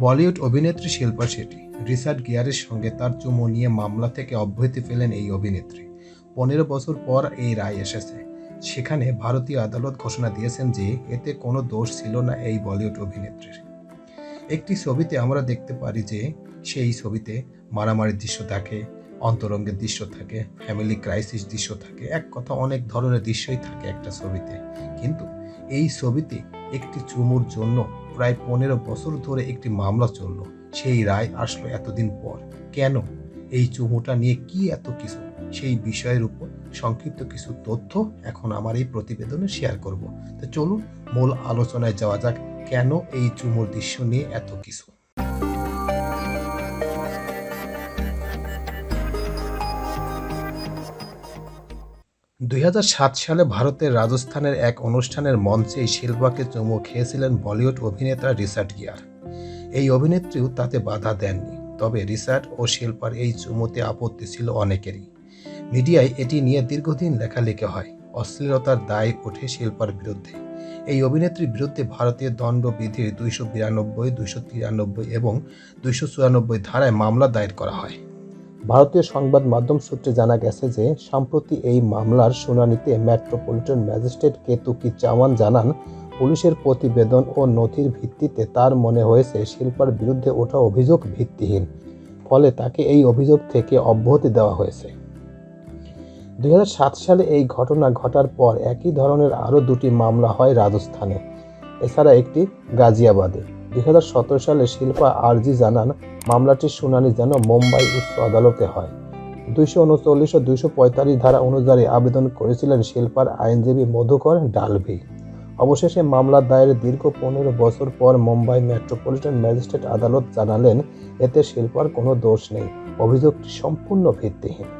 বলিউড অভিনেত্রী শিল্পা শেঠি, রিচার্ড গিয়ারের সঙ্গে তার চুমু নিয়ে মামলা থেকে অব্যাহতি পেলেন এই অভিনেত্রী। পনেরো বছর পর এই রায় এসেছে। সেখানে ভারতীয় আদালত ঘোষণা দিয়েছেন যে এতে কোনো দোষ ছিল না এই বলিউড অভিনেত্রীর। একটি ছবিতে আমরা দেখতে পারি যে সেই ছবিতে মারামারির দৃশ্য থাকে, অন্তরঙ্গের দৃশ্য থাকে ফ্যামিলি ক্রাইসিস দৃশ্য থাকে, এক কথা অনেক ধরনের দৃশ্যই থাকে একটা ছবিতে। কিন্তু এই ছবিতে একটি চুমুর জন্য প্রায় পনেরো বছর ধরে একটি মামলা চলল। সেই রায় আসলো এতদিন পর। কেন? এই চুমুটা নিয়ে কি এত কিছু? সেই বিষয়ের উপর সংক্ষিপ্ত কিছু তথ্য এখন আমার এই প্রতিবেদনে শেয়ার করব। তো চলুন মূল আলোচনায় যাওয়া যাক, কেন এই চুমুর দৃশ্য নিয়ে এত কিছু? দুই হাজার সাত সালে ভারতের রাজস্থানের এক অনুষ্ঠানের মঞ্চে শিল্পাকে চুমু খেয়েছিলেন বলিউড অভিনেতা রিচার্ড গিয়ার। এই অভিনেত্রীও তাতে বাধা দেননি, তবে রিচার্ড ও শিল্পার এই চুমুতে আপত্তি ছিল অনেকেরই। মিডিয়ায় এটি নিয়ে দীর্ঘদিন লেখালেখি হয়, অশ্লীলতার দায় ওঠে শিল্পার বিরুদ্ধে। এই অভিনেত্রীর বিরুদ্ধে ভারতীয় দণ্ডবিধির দুইশো বিরানব্বই, দুইশো তিরানব্বই এবং দুইশো চুরানব্বই ধারায় মামলা দায়ের করা হয়। ভারতীয় সংবাদ মাধ্যম সূত্রে জানা গেছে যে, সম্প্রতি এই মামলার শুনানিতে মেট্রোপলিটন ম্যাজিস্ট্রেট কেতুকি চাওয়ান জানান, পুলিশের প্রতিবেদন ও নথির ভিত্তিতে তার মনে হয়েছে শিল্পার বিরুদ্ধে ওঠা অভিযোগ ভিত্তিহীন, ফলে তাকে এই অভিযোগ থেকে অব্যাহতি দেওয়া হয়েছে। দুই হাজার সাত সালে এই ঘটনা ঘটার পর একই ধরনের আরও দুটি মামলা হয় রাজস্থানে, এছাড়া একটি গাজিয়াবাদে। দুই হাজার সতেরো সালে শিল্পা আরজি জানান, মামলাটির শুনানি যেন মুম্বাই উচ্চ আদালতে হয়। দুইশো উনচল্লিশ ও দুইশো পঁয়তাল্লিশ ধারা অনুযায়ী আবেদন করেছিলেন শিল্পার আইনজীবী মধুকর ডালভি। অবশেষে মামলা দায়ের দীর্ঘ পনেরো বছর পর মুম্বাই মেট্রোপলিটন ম্যাজিস্ট্রেট আদালত জানালেন, এতে শিল্পার কোনো দোষ নেই। অভিযোগটি সম্পূর্ণ ভিত্তিহীন।